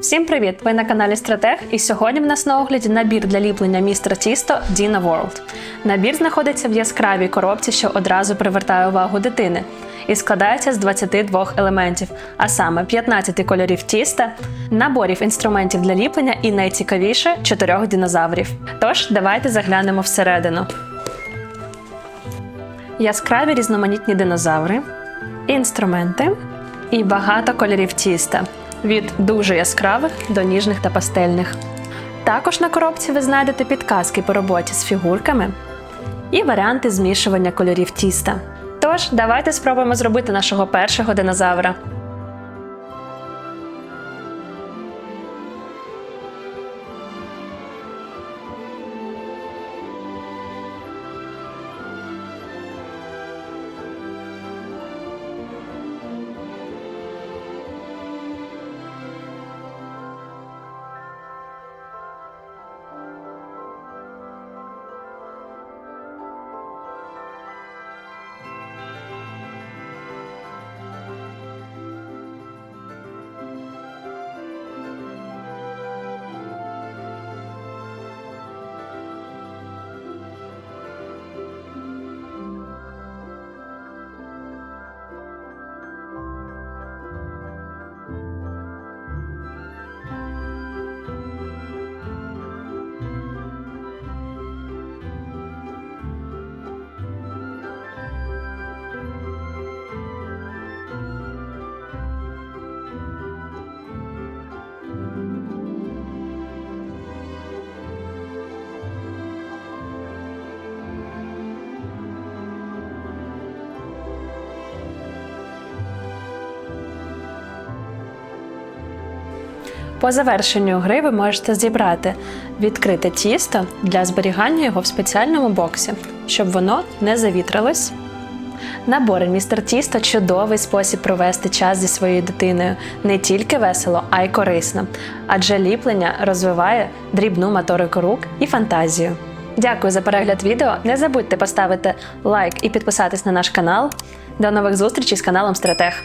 Всім привіт! Ви на каналі Стратег, і сьогодні в нас на огляді набір для ліплення містер Тісто Dina World. Набір знаходиться в яскравій коробці, що одразу привертає увагу дитини, і складається з 22 елементів, а саме 15 кольорів тіста, наборів інструментів для ліплення і найцікавіше чотирьох динозаврів. Тож давайте заглянемо всередину. Яскраві різноманітні динозаври, інструменти і багато кольорів тіста від дуже яскравих до ніжних та пастельних. Також на коробці ви знайдете підказки по роботі з фігурками і варіанти змішування кольорів тіста. Тож, давайте спробуємо зробити нашого першого динозавра. По завершенню гри ви можете зібрати відкрите тісто для зберігання його в спеціальному боксі, щоб воно не завітрилось. Набори містер Тісто чудовий спосіб провести час зі своєю дитиною не тільки весело, а й корисно, адже ліплення розвиває дрібну моторику рук і фантазію. Дякую за перегляд відео. Не забудьте поставити лайк і підписатись на наш канал. До нових зустрічей з каналом Стратег.